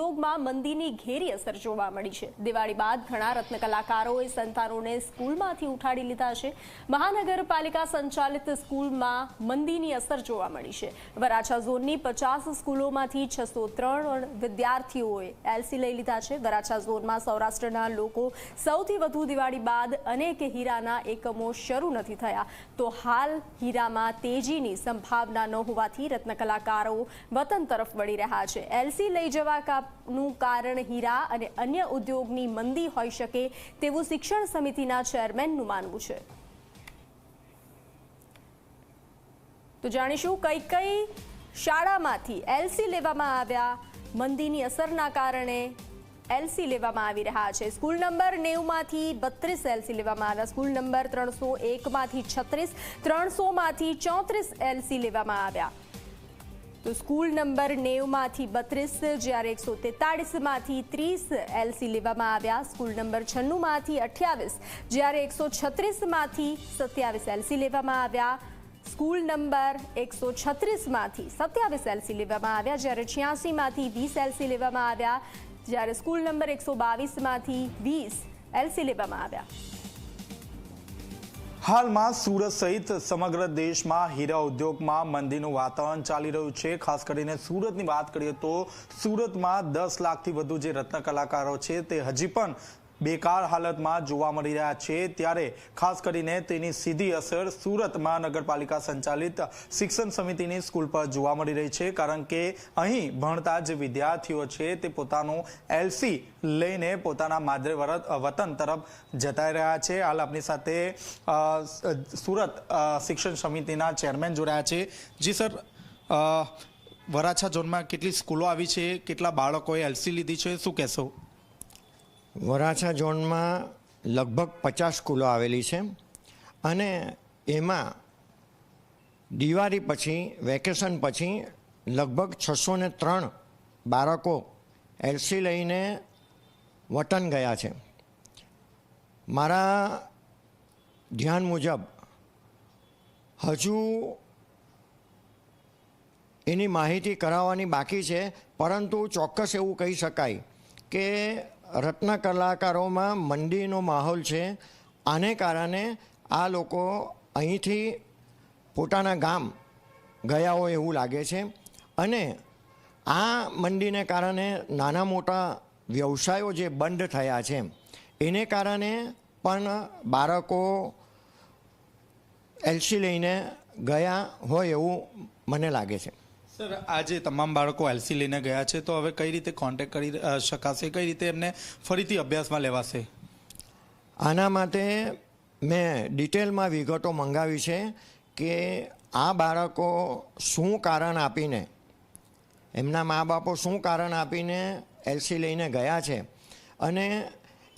ઉદ્યોગમાં મંદીની ઘેરી અસર જોવા મળી છે. દિવાળી બાદ ઘણા રત્ન કલાકારોએ સંતાનોને સ્કૂલમાંથી ઉઠાડી લીધા છે. મહાનગરપાલિકા સંચાલિત સ્કૂલમાં મંદીની અસર જોવા મળી છે. વરાછા ઝોનની પચાસ સ્કૂલોમાંથી છસો ત્રણ વિદ્યાર્થીઓએ એલસી લઈ લીધા છે. વરાછા ઝોનમાં સૌરાષ્ટ્રના લોકો સૌથી વધુ દિવાળી બાદ અનેક હીરાના એકમો શરૂ નથી થયા. તો હાલ હીરામાં તેજીની સંભાવના ન હોવાથી રત્ન કલાકારો વતન તરફ વળી રહ્યા છે. એલસી લઈ જવા કાનું કારણ હીરા અને અન્ય ઉદ્યોગની મંદી હોઈ શકે તેવું શિક્ષણ સમિતિના ચેરમેનનું માનવું છે. તો જાણીશું કઈ કઈ શાળામાંથી એલસી લેવામાં આવ્યા, મંદીની અસરના કારણે એલસી લેવામાં આવી રહ્યા છે. સ્કૂલ નંબર નેવમાંથી બત્રીસ એલસી લેવામાં આવ્યા. સ્કૂલ નંબર ત્રણસો એકમાંથી છત્રીસ, ત્રણસોમાંથી ચોત્રીસ એલસી લેવામાં આવ્યા. તો સ્કૂલ નંબર નેવમાંથી બત્રીસ, જ્યારે એકસો તેતાળીસમાંથી ત્રીસ એલસી લેવામાં આવ્યા. સ્કૂલ નંબર છન્નુંમાંથી અઠ્યાવીસ, જ્યારે એકસો છત્રીસમાંથી સત્યાવીસ એલસી લેવામાં આવ્યા. સ્કૂલ નંબર એકસો છત્રીસમાંથી સત્યાવીસ એલસી લેવામાં આવ્યા, જ્યારે છ્યાસીમાંથી વીસ એલસી લેવામાં આવ્યા. જ્યારે સ્કૂલ નંબર એકસો બાવીસમાંથી વીસ એલસી લેવામાં આવ્યા. હાલમાં સુરત સહિત સમગ્ર દેશમાં હીરા ઉદ્યોગમાં મંદીનું વાતાવરણ ચાલી રહ્યું છે. ખાસ કરીને સુરતની વાત કરીએ તો સુરતમાં દસ લાખથી વધુ જે રત્ન કલાકારો છે તે હજી પણ બેકાર હાલતમાં જોવા મળી રહ્યા છે, ત્યારે ખાસ કરીને તેની સીધી અસર સુરત મહાનગરપાલિકા સંચાલિત શિક્ષણ સમિતિની સ્કૂલ પર જોવા મળી રહી છે, કારણ કે અહીં ભણતા જે વિદ્યાર્થીઓ છે તે પોતાનું એલસી લઈને પોતાના માદરે વતન તરફ જતા રહ્યા છે. હાલ આપની સાથે સુરત શિક્ષણ સમિતિના ચેરમેન જોડાયા છે. જી સર વરાછા ઝોનમાં કેટલી સ્કૂલો આવી છે? કેટલા બાળકોએ એલસી લીધી છે? શું કહેશો? વરાછા ઝોનમાં લગભગ પચાસ સ્કૂલો આવેલી છે અને એમાં દિવાળી પછી, વેકેશન પછી લગભગ છસો ને ત્રણ બાળકો એલસી લઈને વતન ગયા છે. મારા ધ્યાન મુજબ હજુ એની માહિતી કરાવવાની બાકી છે, પરંતુ ચોક્કસ એવું કહી શકાય કે રત્ન કલાકારોમાં મંદીનો માહોલ છે. આને કારણે આ લોકો અહીંથી પોતાના ગામ ગયા હોય એવું લાગે છે. અને આ મંદીને કારણે નાના મોટા વ્યવસાયો જે બંધ થયા છે, એને કારણે પણ બાળકો એલસી લઈને ગયા હોય એવું મને લાગે છે. સર, આજે તમામ બાળકો એલસી લઈને ગયા છે, તો હવે કઈ રીતે કોન્ટેક્ટ કરી શકાશે? કઈ રીતે એમને ફરીથી અભ્યાસમાં લેવાશે? આના માટે મેં ડિટેલમાં વિગતો મંગાવી છે કે આ બાળકો શું કારણ આપીને, એમના મા બાપો શું કારણ આપીને એલસી લઈને ગયા છે અને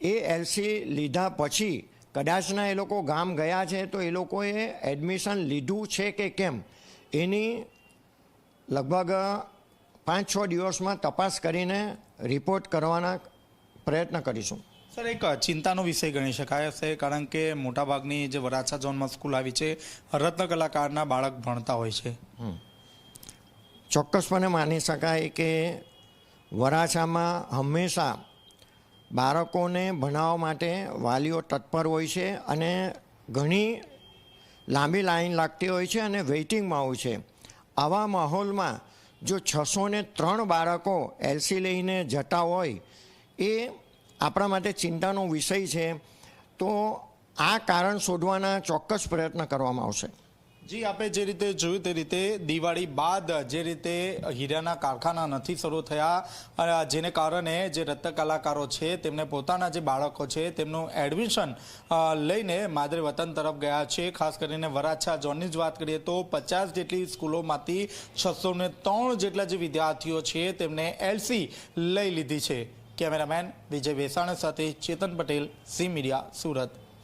એ એલસી લીધા પછી કદાચના એ લોકો ગામ ગયા છે તો એ લોકોએ એડમિશન લીધું છે કે કેમ? એની લગભગ પાંચ છ દિવસમાં તપાસ કરીને રિપોર્ટ કરવાના પ્રયત્ન કરીશું. સર એક ચિંતાનો વિષય ગણી શકાય છે કારણ કે મોટાભાગની જે વરાછા ઝોનમાં સ્કૂલ આવી છે રત્ન કલાકારના બાળક ભણતા હોય છે. ચોક્કસપણે માની શકાય કે વરાછામાં હંમેશા બાળકોને ભણાવવા માટે વાલીઓ તત્પર હોય છે અને ઘણી લાંબી લાઈન લાગતી હોય છે અને વેઇટિંગમાં હોય છે. આવા માહોલમાં જો છસો ને ત્રણ બાળકો એલસી લઈને જતા હોય, એ આપણા માટે ચિંતાનો વિષય છે. તો આ કારણ શોધવાના ચોક્કસ પ્રયત્ન કરવામાં આવશે. જી, આપણે જે રીતે જોયું તે રીતે દિવાળી બાદ જે રીતે હીરાના કારખાના નથી શરૂ થયા જેને કારણે જે રત્ન કલાકારો છે, તેમને પોતાના જે બાળકો છે, તેમનું એડમિશન લઈને માદરે વતન તરફ ગયા છે. ખાસ કરીને વરાછા ઝોનની જ વાત કરીએ તો પચાસ જેટલી સ્કૂલોમાંથી છસો ને ત્રણ જેટલા જે વિદ્યાર્થીઓ છે, તેમને એલસી લઈ લીધી છે. કેમેરામેન વિજય વેસાણ સાથે ચેતન પટેલ, સી મીડિયા, સુરત.